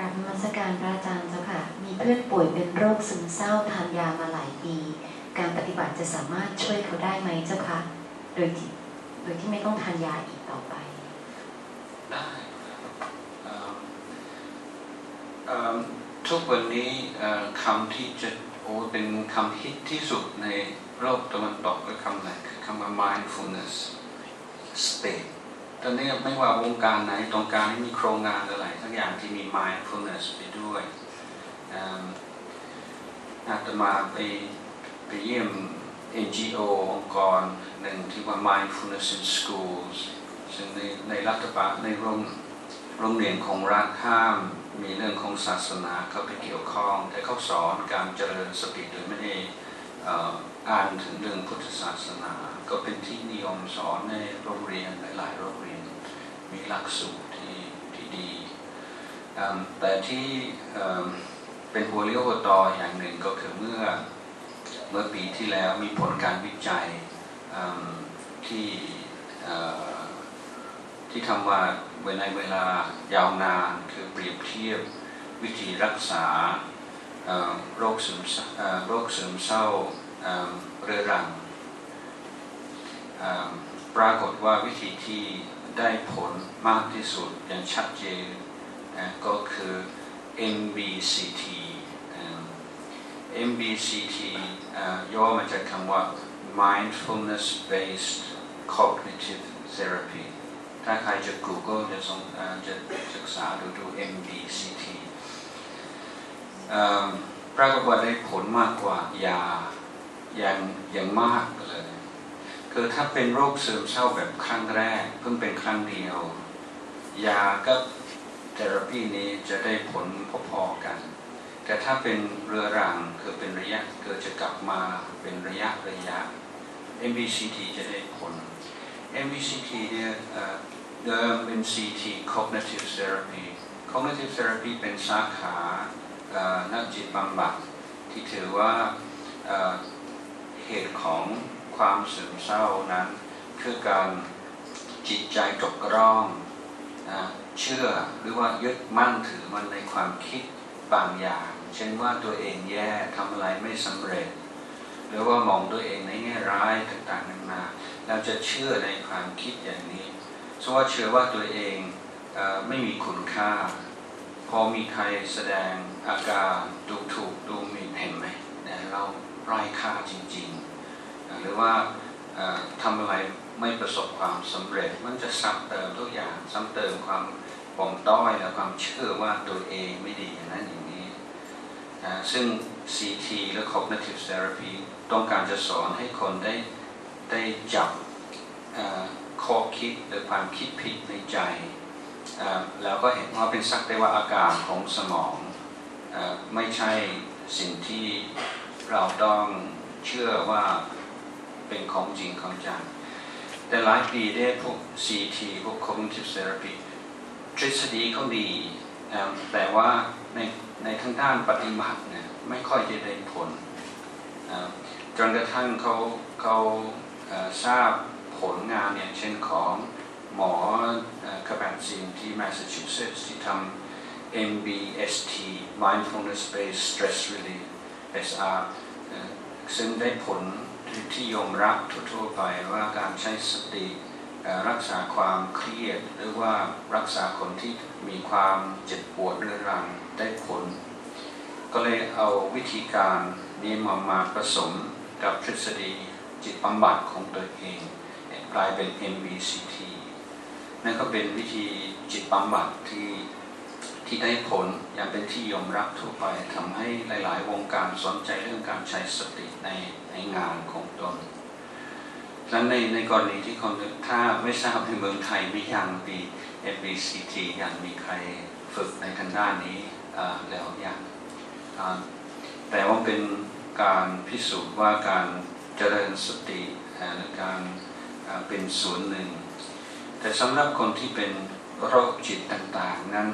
กราบมัสการพระอาจารย์เจ้าค่ะ มีเพื่อนป่วยเป็นโรคซึมเศร้าทานยามาหลายปี การปฏิบัติจะสามารถช่วยเขาได้ไหมเจ้าคะโดยที่โดยที่ไม่ต้องทานยาอีกต่อไป ได้ทุกวันนี้คำที่จะโอ้เป็นคำฮิตที่สุดในโลกตะวันตกก็คำไหนคือคำว่า mindfulness state ตอนนี้ไม่ว่าวงการไหนตรงกางนี่มีโครงงานอะไรทั้งอย่างที่มี mindfulness ไปด้วยอาตมาไปไปเยี่ยม NGO องค์กรหนึ่งที่ว่า mindfulness in schools ซึ่งในในรัฐบาลในโรงโรงเรียนของรัฐห้ามมีเรื่องของศาสนาเข้าไปเกี่ยวข้อง แต่เขาสอนการเจริญสติโดยไม่ได้อ่ออ่านถึงเรื่องพุทธศาสนา ก็เป็นที่นิยมสอนในโรงเรียนหลาย ๆ โรงเรียน มีหลักสูตรที่ที่ดี แต่ที่เป็นหัวเลี้ยวหัวต่ออย่างหนึ่งก็คือเมื่อเมื่อปีที่แล้วมีผลการวิจัยที่ที่ทำว่าในเวลายาวนานคือเปรียบเทียบวิธีรักษาโรคซึมเศร้าเอ่อโรคซึมเศร้าเอ่อเรื้อรังปรากฏว่าวิธีที่ ได้ผลมากที่สุดอย่างชัดเจนนะก็คือ MBCT MBCT ย่อมาจากคำว่า mindfulness based cognitive therapy ถ้าใครจะ Google จะสงเอ่อจะศึกษาดูดู MBCT ปรากฏว่าได้ผลมากกว่ายาอย่างอย่างมาก คือถ้าเป็นโรคซึมเศร้าแบบครั้งแรก เพิ่งเป็นครั้งเดียว ยากับเทอราปีนี้จะได้ผลพอๆกัน แต่ถ้าเป็นเรื้อรังคือเป็นระยะเกิดจะกลับมาเป็นระยะระยะ MBCT จะได้ผล MBCT เนี่ยเดิมเป็น CT Cognitive Therapy Cognitive Therapy เป็นสาขานักจิตบำบัดที่ถือว่าเหตุของ ความซึมเศร้านั้น คือการจิตใจตกร่องนะเชื่อหรือว่ายึดมั่นถือมันในความคิดบางอย่าง เช่นว่าตัวเองแย่ทำอะไรไม่สำเร็จ หรือว่ามองตัวเองในแง่ร้ายต่างๆนานาเราจะเชื่อในความคิดอย่างนี้เพราะว่าเชื่อว่าตัวเองอไม่มีคุณค่า พอมีใครแสดงอาการดูถูกดูหมิ่นเห็นไหมเนี่เราไร้ค่าจริง ๆ หรือว่าเอ่อทำอะไรไม่ประสบความสำเร็จ มันจะซ้ำเติมทุกอย่างซ้ำเติมความปองต้อยและความเชื่อว่าตัวเองไม่ดีอย่างนั้นอย่างนี้นะซึ่ง CT และ Cognitive Therapy ต้องการจะสอนให้คนได้ได้จับข้อคิดหรือความคิดผิดในใจ แล้วก็เห็นว่าเป็นสักแต่ว่าอาการของสมองอไม่ใช่สิ่งที่เราต้องเชื่อว่า เป็นของจริงของจังแต่หลายปีได้พวก CT พวก Cognitive Therapy ทฤษฎีเขาดีแต่ว่าในในทางด้านปฏิบัติเนี่ยไม่ค่อยจะได้ผลจนกระทั่งเขาเขาทราบผลงานอย่างเช่นของหมอคาบันซินที่ Massachusetts ที่ทำ MBST Mindfulness Based Stress Relief SR ซึ่งได้ผล ที่ยอมรับทั่วๆไปว่าการใช้สติรักษาความเครียด หรือว่ารักษาคนที่มีความเจ็บปวดเรื้อรังได้ผล ก็เลยเอาวิธีการนี้มามาผสมกับทฤษฎีจิตบำบัดของตัวเองกลายเป็น MBCT นั่นก็เป็นวิธีจิตบำบัดที่ ที่ได้ผลอย่างเป็นที่ยอมรับทั่วไปทำให้หลาย ๆ วงการสนใจเรื่องการใช้สติในในงานของตนฉะนั้นในในกรณีที่คนถ้าไม่ทราบในเมืองไทยไม่ยังมี MBCT ยังมีใครฝึกในทางด้านนี้แล้วยังอ่าแต่ว่าเป็นการพิสูจน์ว่าการเจริญสติหรือการเป็นส่วนหนึ่ง แต่สำหรับคนที่เป็นโรคจิตต่าง ๆ นั้น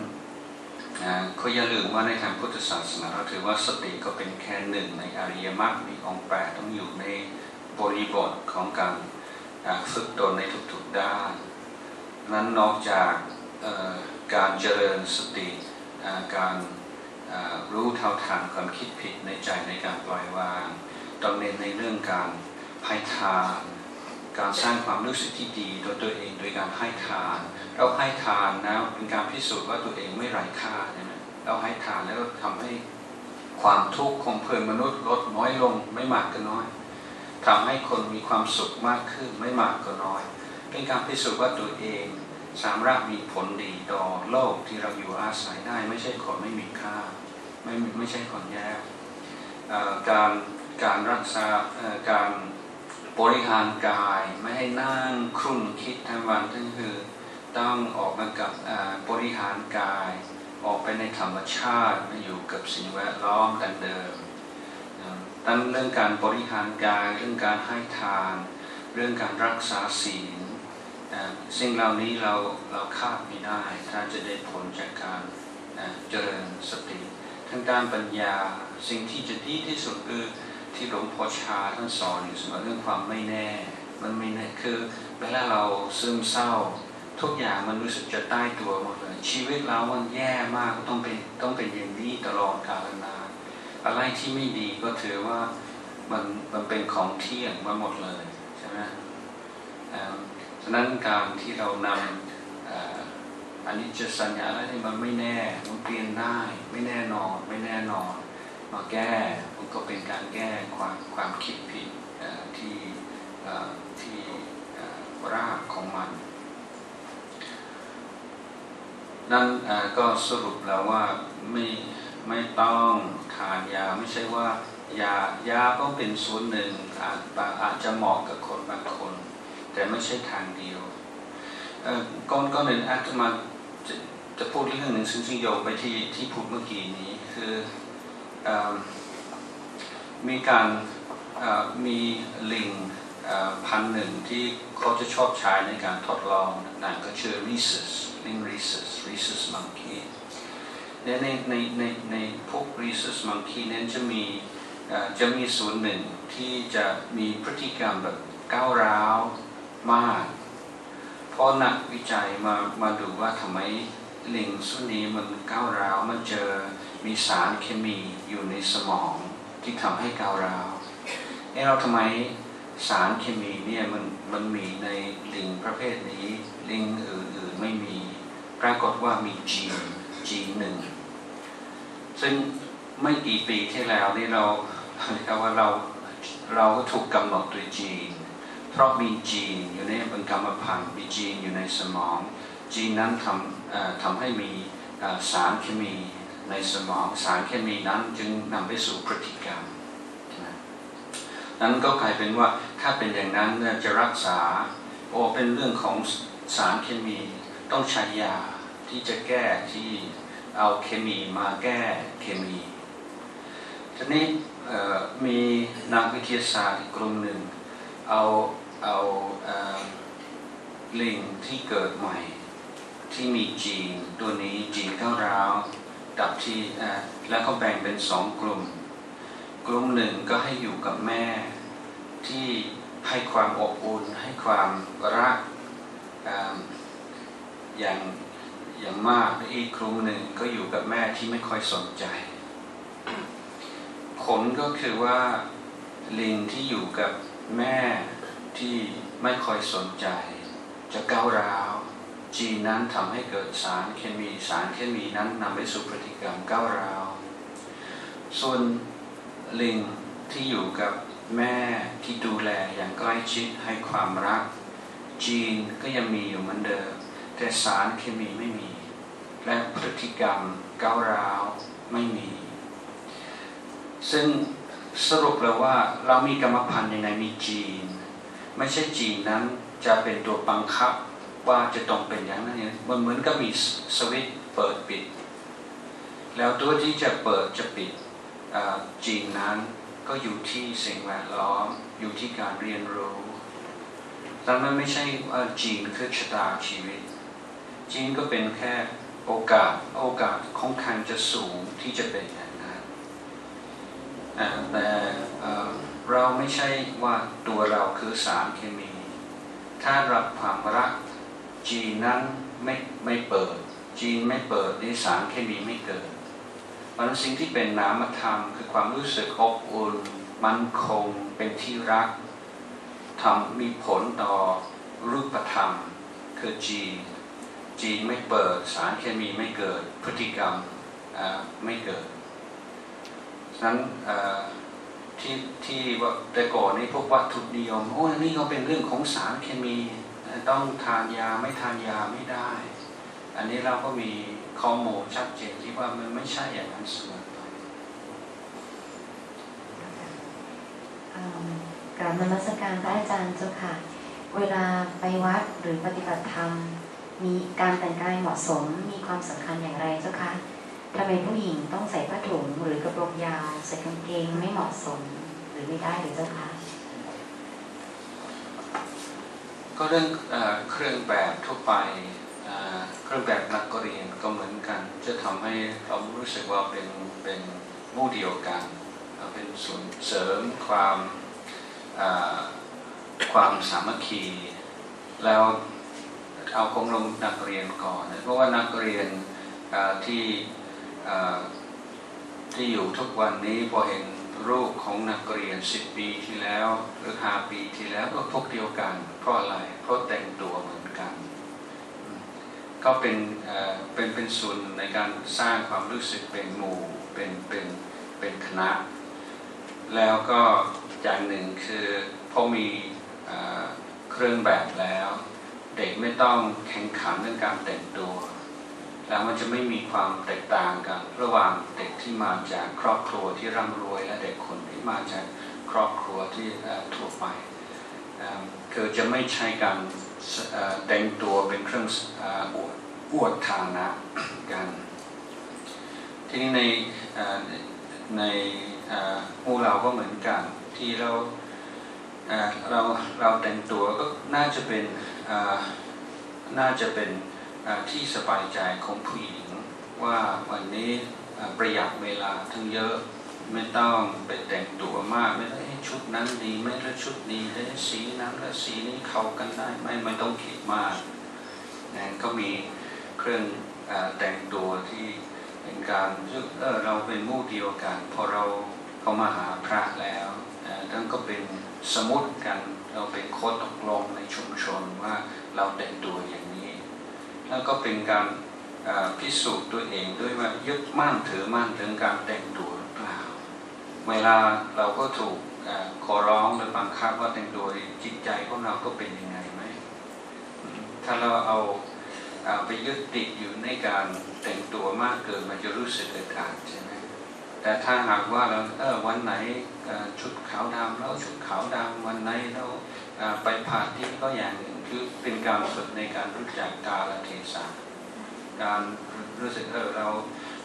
อ่าเขาอย่าลืมว่าในทางพุทธศาสนาเราถือว่าสติก็เป็นแค่หนึ่งในอริยมรรคมีองค์แปดต้องอยู่ในบริบทของการฝึกตนในทุกๆด้าน นั้นนอกจากการเจริญสติการรู้เท่าทันความคิดผิดในใจในการปล่อยวางต้องเน้นในเรื่องการให้ทาน การสร้างความรู้สึกที่ดีโดยตัวเองโดยการให้ทาน เราให้ทานนะเป็นการพิสูจน์ว่าตัวเองไม่ไร้ค่าใช่ไหมเราให้ทานแล้วทำให้ความทุกข์ของเพื่อนมนุษย์ลดน้อยลงไม่มากก็น้อยทำให้คนมีความสุขมากขึ้นไม่มากก็น้อย เป็นการพิสูจน์ว่าตัวเองสามารถมีผลดีต่อโลกที่เราอยู่อาศัยได้ ไม่ใช่คนไม่มีค่า ไม่ไม่ใช่คนแย่การการรักษาการ บริหารกายไม่ให้นั่งครุ่นคิดทั้งวันทั้งคืนต้องออกมากับบริหารกาย ออกไปในธรรมชาติมาอยู่กับสิ่งแวดล้อมดังเดิมตั้งเรื่องการบริหารกายเรื่องการให้ทาน เรื่องการรักษาศีลสิ่งเหล่านี้เราเราคาดไม่ได้ ถ้าจะได้ผลจากการเจริญสติทางด้านปัญญาสิ่งที่จะดีที่สุดคือ ที่หลวงพ่อชาท่านสอนอยู่เสมอเรื่องความไม่แน่ มันไม่แน่คือเวลาเราซึมเศร้า ทุกอย่างมันรู้สึกจะใต้ตัวหมดเลยชีวิตเรามันแย่มากต้องเป็นต้องเป็นอย่างนี้ตลอดกาลนานอะไรที่ไม่ดีก็ถือว่ามันมันเป็นของเที่ยงมาหมดเลยใช่ไหมฉะนั้นการที่เรานำอันนี้จะสัญญาอะไรนี่มันไม่แน่ มันเปลี่ยนได้ ไม่แน่นอน ไม่แน่นอน มาแก้มันก็เป็นการแก้ความความคิดผิดที่ที่รากของมัน นั่นก็สรุปแล้วว่าไม่ไม่ต้องทานยาไม่ใช่ว่ายายาก็เป็นส่วนหนึ่งอาจอาจจะเหมาะกับคนบางคน แต่ไม่ใช่ทางเดียวก่อนก่อนหนึ่งอาตมาจะจะพูดเรื่องหนึ่งซึ่งโยงไปที่ที่พูดเมื่อกี้นี้คือ มีการมีลิงพันหนึ่งที่เขาจะชอบใช้ในการทดลองต่างก็ชื่อ rhesus ลิง rhesus rhesus monkey ในในในในในพวก rhesus monkey นั้นจะมีจะมีส่วนหนึ่งที่จะมีพฤติกรรมแบบก้าวร้าวมากพราะนักวิจัยมามาดูว่าทำไมลิงส่วนนี้มันก้าวร้าวมันเจอ มีสารเคมีอยู่ในสมองที่ทำให้กาวร้าวเอ้เราทำไมสารเคมีเนี่ยมันมันมีในลิงประเภทนี้ ลิงอื่นๆไม่มีปรากฏว่ามีจีนจีนหนึ่งซึ่งไม่กี่ปีที่แล้วนี่เราเรียกว่าเราเราก็ถูกกำหนดโดยจีน เพราะมีจีนอยู่ในเป็นกรรมพันธุ์มีจีนอยู่ในสมอง จีนนั้นทำทำให้มีสารเคมี ในสมองสารเคมีนั้นจึงนำไปสู่พฤติกรรมนั้นก็กลายเป็นว่าถ้าเป็นอย่างนั้นจะรักษาโอเป็นเรื่องของสารเคมีต้องใช้ยาที่จะแก้ที่เอาเคมีมาแก้เคมีทีนี้มีนักวิทยาศาสตร์กลุ่มหนึ่งเอาเอาเออลิงที่เกิดใหม่ ที่มีจีนตัวนี้จีนก้าวร้าว ดับที่แล้วก็แบ่งเป็นสองกลุ่ม กลุ่มหนึ่งก็ให้อยู่กับแม่ที่ให้ความอบอุ่นให้ความรักอย่างอย่างมากและอีกกลุ่มหนึ่งก็อยู่กับแม่ที่ไม่ค่อยสนใจผลก็คือว่าลิงที่อยู่กับแม่ที่ไม่ค่อยสนใจ จะก้าวร้าว จีนนั้นทำให้เกิดสารเคมีสารเคมีนั้นนำไปสู่พฤติกรรมก้าวร้าวส่วนลิงที่อยู่กับแม่ที่ดูแลอย่างใกล้ชิดให้ความรัก จีนก็ยังมีอยู่เหมือนเดิม แต่สารเคมีไม่มี และพฤติกรรมก้าวร้าวไม่มี ซึ่งสรุปแล้วว่าเรามีกรรมพันธุ์ยังไงมีจีน ไม่ใช่จีนนั้นจะเป็นตัวบังคับ ว่าจะต้องเป็นอย่างนั้นเนี่ยมันเหมือนกับมีสวิตช์เปิดปิด แล้วตัวที่จะเปิดจะปิดอ่าจีนนั้นก็อยู่ที่สิ่งแวดล้อมอยู่ที่การเรียนรู้แต่มันไม่ใช่ว่าจีนคือชะตาชีวิต จีนก็เป็นแค่โอกาสโอกาสค่อนข้างจะสูงที่จะเป็นอย่างนั้นแต่เราไม่ใช่ว่าตัวเราคือสารเคมี ถ้ารับความรัก จีนนั้นไม่ไม่เปิด จีนไม่เปิดนี่สารเคมีไม่เกิดเพราะฉะนั้นสิ่งที่เป็นนามธรรม คือความรู้สึกอบอุ่นมั่นคงเป็นที่รักทำมีผลต่อรูปธรรม คือจีน จีนไม่เปิดสารเคมีไม่เกิดพฤติกรรมอ่าไม่เกิดฉะนั้นอ่าที่ที่ว่าแต่ก่อนนี่พวกวัตถุนิยมโอ้ยนี่ก็เป็นเรื่องของสารเคมี ต้องทานยาไม่ทานยาไม่ได้ อันนี้เราก็มีข้อมูลชัดเจนที่ว่ามันไม่ใช่อย่างนั้นเสมอไปกาบนมัสการพระอาจารย์เจ้าค่ะ เวลาไปวัดหรือปฏิบัติธรรม มีการแต่งกายเหมาะสมมีความสำคัญอย่างไรเจ้าคะทำไมผู้หญิงต้องใส่ผ้าถุงหรือกระโปรงยาวใส่กางเกงไม่เหมาะสมหรือไม่ได้หรือเจ้าคะ ก็เรื่องเอเครื่องแบบทั่วไปเครื่องแบบนักเรียนก็เหมือนกัน จะทำให้เรารู้สึกว่าเป็นเป็นมู่เดียวกัน เป็นส่วนเสริมความความสามัคคี แล้วเอากงลงนักเรียนก่อน เพราะว่านักเรียนที่ที่อยู่ทุกวันนี้พอเห็น รูปของนักเรียน10ปีที่แล้ว หรือ5ปีที่แล้วก็พวกเดียวกัน เพราะอะไรเพราะแต่งตัวเหมือนกัน ก็เป็นเป็นเป็นส่วนในการสร้างความรู้สึกเป็นหมู่เป็นเป็นเป็นคณะ แล้วก็อย่างหนึ่งคือพอมีเครื่องแบบแล้ว เด็กไม่ต้องแข่งขันเรื่องการแต่งตัว แล้วมันจะไม่มีความแตกต่างกันระหว่างเด็กที่มาจากครอบครัวที่ร่ำรวย และเด็กคนที่มาจากครอบครัวที่ทั่วไปเคือจะไม่ใช่การแต่งตัวเป็นเครื่องอวดอวดฐานะกันทีนี้ในในหมู่เราก็เหมือนกันที่เราเราเราแต่งตัวก็น่าจะเป็นน่าจะเป็น ที่สบายใจของผู้หญิง ว่าวันนี้ประหยัดเวลาทั้งเยอะไม่ต้องไปแต่งตัวมาก ไม่ต้องเอ๊ะชุดนั้นดี ไม่แล้วชุดนี้เอ๊ะสีนั้นและสีนี้เข้ากันได้ไหมไม่ต้องคิดมากนะก็มีเครื่องอแต่งตัวที่เป็นการรู้สึกเออเราเป็นมู่เดียวกัน พอเราเข้ามาหาพระแล้วนั่นก็เป็นสมมติกันเราเป็นโค้ดตกลงในชุมชนว่าเราแต่งตัวอย่างนี้ แล้วก็เป็นการพิสูจน์ตัวเองด้วยว่ายึดมั่นถือมั่นเรื่องการแต่งตัวหรือเปล่า เวลาเราก็ถูกอขอร้องหรือบังคับว่าแต่งตัวจิตใจของเราก็เป็นยังไงไหม ถ้าเราเอาเอ่อไปยึดติดอยู่ในการแต่งตัวมากเกินมันจะรู้สึกอึดอัดใช่ไหมแต่ถ้าหากว่าเราเออวันไหนชุดขาวดำแล้วชุดขาวดำวันไหนเราไปผ่าที่ก็อย่างหนึ่ง คือเป็นการฝึกในการรู้จักกาลเทศะการรู้สึกเออเรา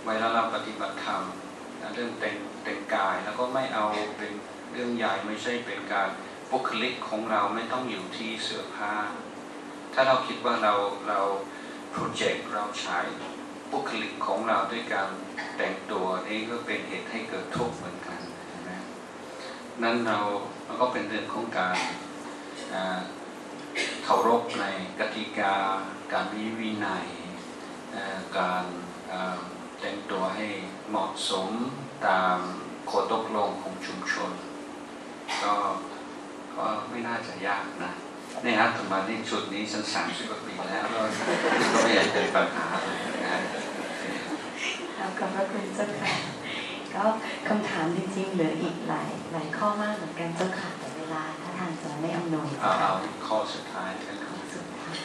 เวลาเราปฏิบัติธรรมเรื่องแต่งแต่งกายแล้วก็ไม่เอาเป็นเรื่องใหญ่ไม่ใช่เป็นการบุคลิกของเราไม่ต้องอยู่ที่เสื้อผ้า ถ้าเราคิดว่าเราเราโปรเจกต์เราใช้บุคลิกของเราด้วยการแต่งตัวนี่ก็เป็นเหตุให้เกิดทุกข์เหมือนกันใช่ไหมนั้นเรามันก็เป็นเรื่องของการอ่า เคารพในกติกา การมีวินัย การแต่งตัวให้เหมาะสมตามโคตกลงของชุมชน ก็ก็ไม่น่าจะยากนะนี่ฮะถึงมาที่ชุดนี้ฉันสามสิบกว่าปีแล้วก็ไม่อยากเป็นปัญหาอะไรนะขอบพระคุณเจ้าค่ะก็คำถามจริงๆเหลืออีกหลายหลายข้อมากเหมือนกันเจ้าค่ะแต่เวลา ทานจะไม่อำนวยเอาเอาข้อสุดท้ายกันข้อสุดท้าย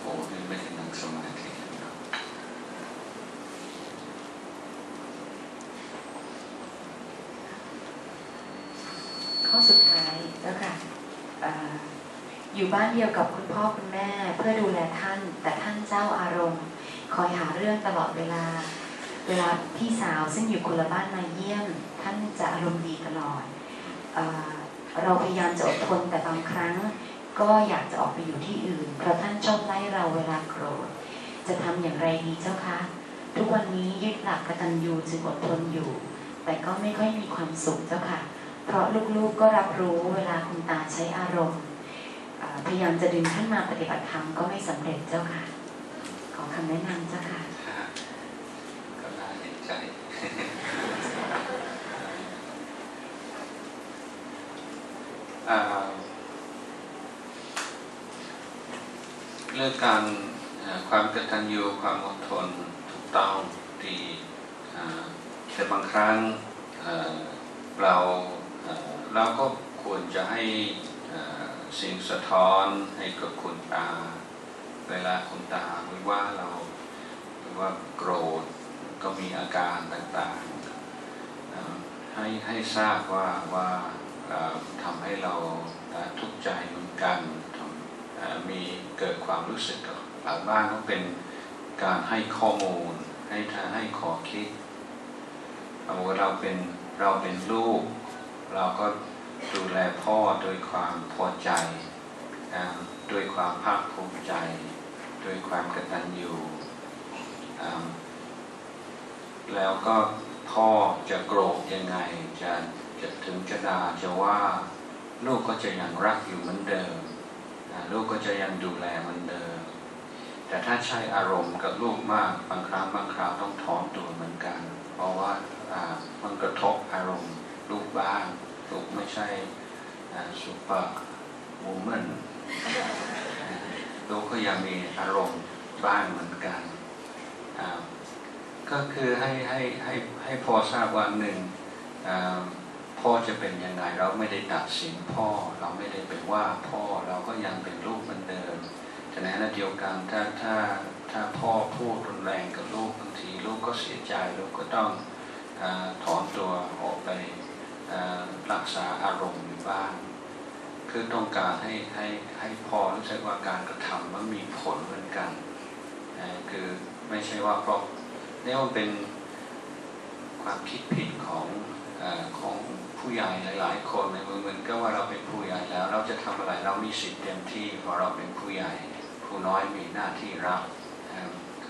โอ้ยไม่ได้นั่งสมาธินะข้อสุดท้ายเจ้าค่ะอยู่บ้านเดียวกับคุณพ่อคุณแม่ เพื่อดูแลท่าน แต่ท่านเจ้าอารมณ์ คอยหาเรื่องตลอดเวลา เวลาพี่สาวซึ่งอยู่คนละบ้านมาเยี่ยม ท่านจะอารมณ์ดีตลอดเอเราพยายามจะอดทนแต่บางครั้ง ก็อยากจะออกไปอยู่ที่อื่น เพราะท่านชอบไล่เราเวลาโกรธ จะทำอย่างไรดีเจ้าคะ ทุกวันนี้ยึดหลักกตัญญูจึงอดทนอยู่ แต่ก็ไม่ค่อยมีความสุขเจ้าค่ะ เพราะลูกๆก็รับรู้เวลาคุณตาใช้อารมณ์พยายามจะดึงท่านมาปฏิบัติธรรมก็ไม่สำเร็จเจ้าค่ะ ขอคำแนะนำเจ้าค่ะก็น่าเห็น ใจเรื่องการความกตัญญูความอดทนถูกต้องดีแต่บางครั้งเราเราก็ควรจะให้สิ่งสะท้อนให้กับคุณตา เวลาคุณตาหรือว่าเราหรือว่าโกรธ ก็มีอาการต่างๆ ให้ให้ทราบว่าว่าทำให้เราทุกข์ใจเหมือนกันมีเกิดความรู้สึกกับเราบ้างก็เป็นการให้ข้อมูล ให้ทาให้ขอคิดเอาว่าเราเป็นเราเป็นลูก เราก็ดูแลพ่อโดยความพอใจด้วยความภาคภูมิใจ ด้วยความกตัญญูอ่ แล้วก็พ่อจะโกรธยังไงจะจะถึงจะด่าจะว่าลูกก็จะยังรักอยู่เหมือนเดิมลูกก็จะยังดูแลเหมือนเดิม แต่ถ้าใช้อารมณ์กับลูกมากบางครั้งบางคราวต้องถอนตัวเหมือนกัน เพราะว่ามันกระทบอารมณ์ลูกบ้างลูกไม่ใช่สุปเปอร์วูแมนลูกก็ยังมีอารมณ์บ้างเหมือนกัน ก็คือให้ให้ให้ให้พอทราบว่าหนึ่งพ่อจะเป็นยังไงเราไม่ได้ตัดสินพ่อเราไม่ได้ไปว่าพ่อเราก็ยังเป็นลูกเหมือนเดิมแต่ในขณะเดียวกันถ้าถ้าถ้าพ่อพูดรุนแรงกับลูกบางทีลูกก็เสียใจลูกก็ต้องอถอนตัวออกไปรักษาอารมณ์อยู่บ้างคือต้องการให้ให้ให้พอรู้สึกว่าการกระทำมันมีผลเหมือนกัน คือไม่ใช่ว่าเพราะ นี่มันเป็นความคิดผิดของอของผู้ใหญ่หลาย ๆ คนในเมืองมันก็ว่าเราเป็นผู้ใหญ่แล้ว เราจะทำอะไรเรามีสิทธิ์เต็มที่เพราะเราเป็นผู้ใหญ่ ผู้น้อยมีหน้าที่รับ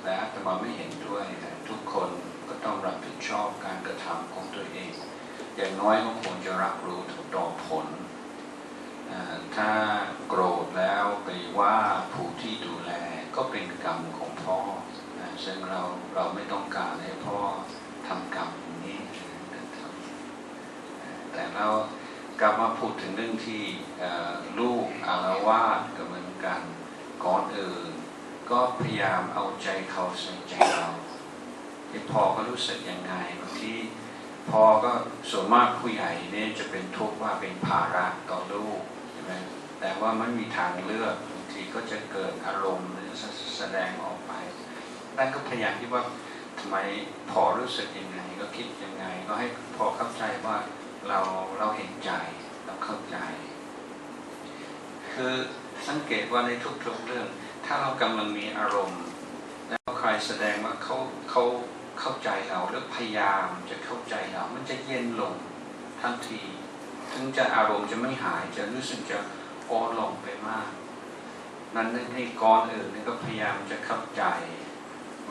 แต่อาตมาไม่เห็นด้วยทุกคนก็ต้องรับผิดชอบการกระทำของตัวเอง อย่างน้อยก็ควรจะรับรู้ถึงดอกผล ถ้าโกรธแล้วไปว่าผู้ที่ดูแลก็เป็นกรรมของพ่อ ซึ่งเราเราไม่ต้องการให้พ่อทำกรรมอย่างนี้นะครับแต่เรากลับมาพูดถึงเรื่องที่ลูกอารวาสก็เหมือนกันก่อนอื่นก็พยายามเอาใจเขาใส่ใจเราที่พ่อก็รู้สึกยังไงบางทีพ่อก็ส่วนมากผู้ใหญ่เนี่ยจะเป็นทุกข์ว่าเป็นภาระต่อลูกใช่ไหมแต่ว่ามันมีทางเลือกบางทีก็จะเกิดอารมณ์แสดงออก ไปแต่ก็พยายามที่ว่าทำไมพอรู้สึกยังไง ก็คิดยังไง ก็ให้พอเข้าใจว่าเราเราเห็นใจเราเข้าใจ คือสังเกตว่าในทุกๆเรื่อง ถ้าเรากำลังมีอารมณ์ แล้วใครแสดงว่าเขาเขาเข้าใจเราหรือพยายามจะเข้าใจเรา มันจะเย็นลงทันที ถึงจะอารมณ์จะไม่หายจะรู้สึกจะอ่อนลงไปมาก นั้นในก่อนอื่นก็พยายามจะเข้าใจ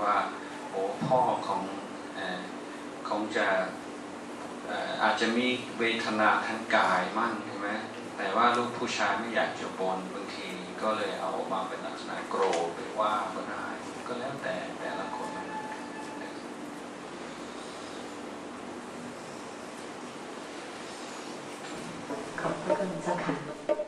ว่าโอ้พ่อของอ่อคงจะอาจจะมีเวทนาทางกายมั่งใช่ไหมแต่ว่าลูกผู้ชายไม่อยากจะบนบางทีก็เลยเอาออกมาเป็นลักษณะโกรธหรือว่าก็ได้ก็แล้วแต่แต่ละคนครับขอบพระคุณเจ้าค่ะ